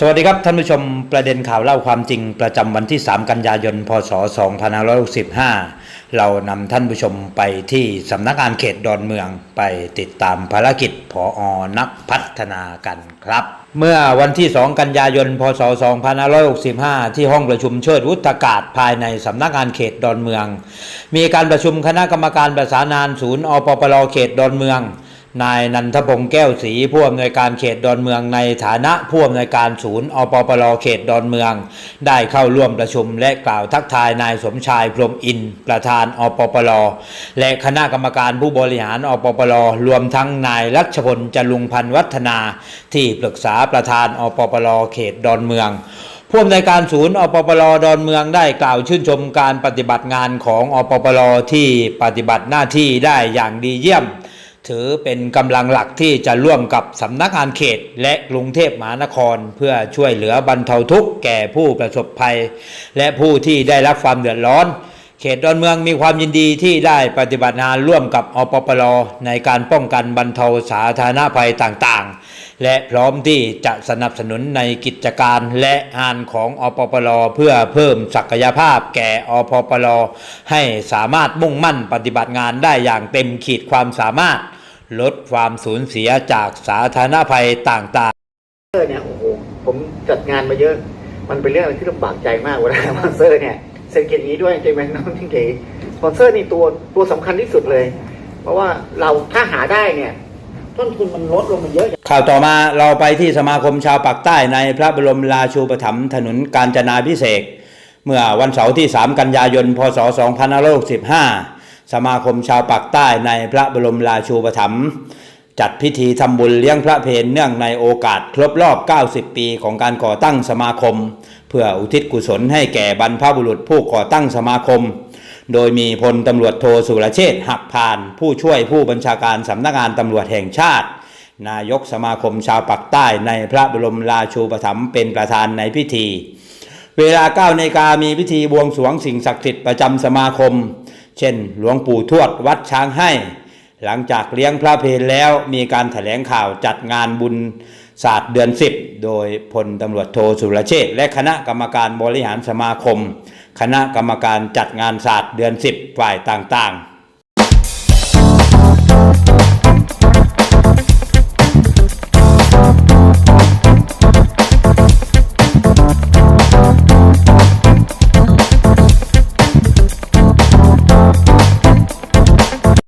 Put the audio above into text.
สวัสดีครับท่านผู้ชมประเด็นข่าวเล่าความจริงประจำวันที่ 3 กันยายน พศ 2565 เรานำท่านผู้ชมไปที่สำนักงานเขตดอนเมืองไปติดตามภารกิจผออนักพัฒนากันครับ เมื่อวันที่ 2 กันยายน พศ 2565 ที่ห้องประชุมเชิดวุฒากาศภายในสำนักงานเขตดอนเมือง มีการประชุมคณะกรรมการประสานงานศูนย์อปปลเขตดอนเมือง นายนันทพงศ์แก้วศรีผู้อำนวยการเขตดอนเมืองในฐานะผู้อำนวยการศูนย์อปปลเขตดอนเมือง ได้เข้าร่วมประชุมและกล่าวทักทายนายสมชายพรมอินประธานอปปลและคณะกรรมการผู้บริหารอปปลรวมทั้งนายรัชพลจรุงพันธ์วัฒนา ที่ปรึกษาประธานอปปลเขตดอนเมืองผู้อำนวยการศูนย์อปปลดอนเมืองได้กล่าวชื่นชมการปฏิบัติงานของอปปลที่ปฏิบัติหน้าที่ได้อย่างดีเยี่ยม ถือเป็นกำลังหลักที่จะร่วมกับสำนักงานเขต และกรุงเทพมหานคร เพื่อช่วยเหลือบรรเทาทุกข์แก่ผู้ประสบภัย และผู้ที่ได้รับความเดือดร้อน เขตดอนเมืองมีความยินดีที่ได้ปฏิบัติงานร่วมกับอปปลในการป้องกันบรรเทาสาธารณภัยต่างๆ และพร้อมที่จะสนับสนุนในกิจการและงานของอปปลเพื่อเพิ่มศักยภาพแก่อปปลให้สามารถมุ่งมั่นปฏิบัติงานได้อย่างเต็มขีดความสามารถ ลดความสูญเสียจากสาธารณภัยต่างๆเซอร์เนี่ยโอ้โหผมจัดงานมาเยอะ มันเป็นเรื่องอะไรที่ลำบากใจมากเวลาสปอนเซอร์เนี่ยเศรษฐกิจนี้ด้วยจริงไหมน้องจริงเก๋สปอนเซอร์นี่ตัวตัวสำคัญที่สุดเลย เพราะว่าเราถ้าหาได้เนี่ยต้นทุนมันลดลงมาเยอะ ข่าวต่อมาเราไปที่สมาคมชาวปากใต้ในพระบรมราชูปถัมภ์ถนนกาญจนาพิเศษกเมื่อวันเสาร์ที่ 3 กันยายน พศ 2565 สมาคมชาวปากใต้ในพระบรมราชูปถัมภ์จัดพิธีทำบุญเลี้ยงพระเพลเนื่องในโอกาสครบรอบ 90 ปีของการก่อตั้งสมาคม เพื่ออุทิศกุศลให้แก่บรรพบุรุษผู้ก่อตั้งสมาคม โดยมีพลตำรวจโทสุรเชษฐ์หักพาน ผู้ช่วยผู้บัญชาการสำนักงานตำรวจแห่งชาติ นายกสมาคมชาวปากใต้ในพระบรมราชูปถัมภ์เป็นประธานในพิธี เวลา9นาฬิกามีพิธีบวงสรวงสิ่งศักดิ์สิทธิ์ประจำสมาคม เช่น หลวงปู่ทวดวัดช้างให้ หลังจากเลี้ยงพระเพลแล้วมีการถแถลงข่าวจัดงานบุญศาสตร์เดือน 10 โดยพลตำรวจโทสุรเชษและคณะกรรมการบริหารสมาคม คณะกรรมการจัดงานศาสตร์เดือน 10 ฝ่ายต่างๆ